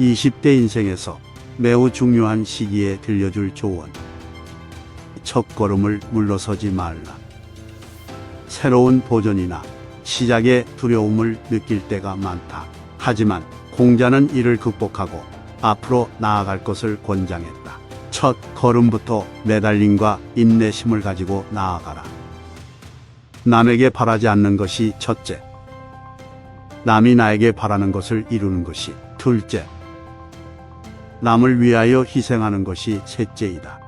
20대 인생에서 매우 중요한 시기에 들려줄 조언. 첫 걸음을 물러서지 말라. 새로운 도전이나 시작에 두려움을 느낄 때가 많다. 하지만 공자는 이를 극복하고 앞으로 나아갈 것을 권장했다. 첫 걸음부터 매달림과 인내심을 가지고 나아가라. 남에게 바라지 않는 것이 첫째. 남이 나에게 바라는 것을 이루는 것이 둘째. 남을 위하여 희생하는 것이 셋째이다.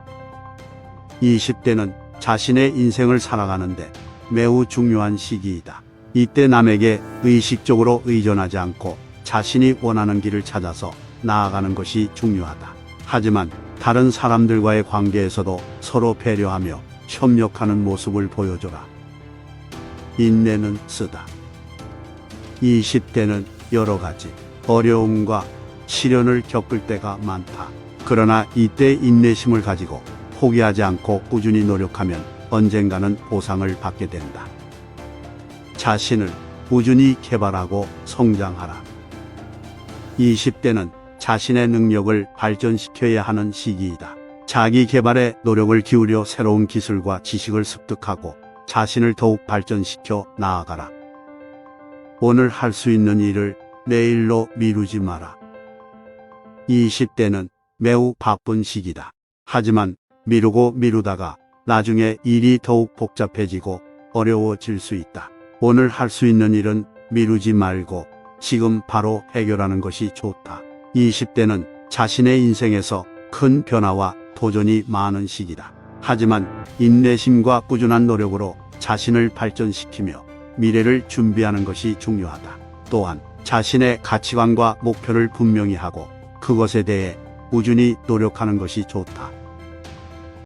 20대는 자신의 인생을 살아가는데 매우 중요한 시기이다. 이때 남에게 의식적으로 의존하지 않고 자신이 원하는 길을 찾아서 나아가는 것이 중요하다. 하지만 다른 사람들과의 관계에서도 서로 배려하며 협력하는 모습을 보여줘라. 인내는 쓰다. 20대는 여러 가지 어려움과 시련을 겪을 때가 많다. 그러나 이때 인내심을 가지고 포기하지 않고 꾸준히 노력하면 언젠가는 보상을 받게 된다. 자신을 꾸준히 개발하고 성장하라. 20대는 자신의 능력을 발전시켜야 하는 시기이다. 자기 개발에 노력을 기울여 새로운 기술과 지식을 습득하고 자신을 더욱 발전시켜 나아가라. 오늘 할 수 있는 일을 내일로 미루지 마라. 20대는 매우 바쁜 시기다. 하지만 미루고 미루다가 나중에 일이 더욱 복잡해지고 어려워질 수 있다. 오늘 할 수 있는 일은 미루지 말고 지금 바로 해결하는 것이 좋다. 20대는 자신의 인생에서 큰 변화와 도전이 많은 시기다. 하지만 인내심과 꾸준한 노력으로 자신을 발전시키며 미래를 준비하는 것이 중요하다. 또한 자신의 가치관과 목표를 분명히 하고 그것에 대해 꾸준히 노력하는 것이 좋다.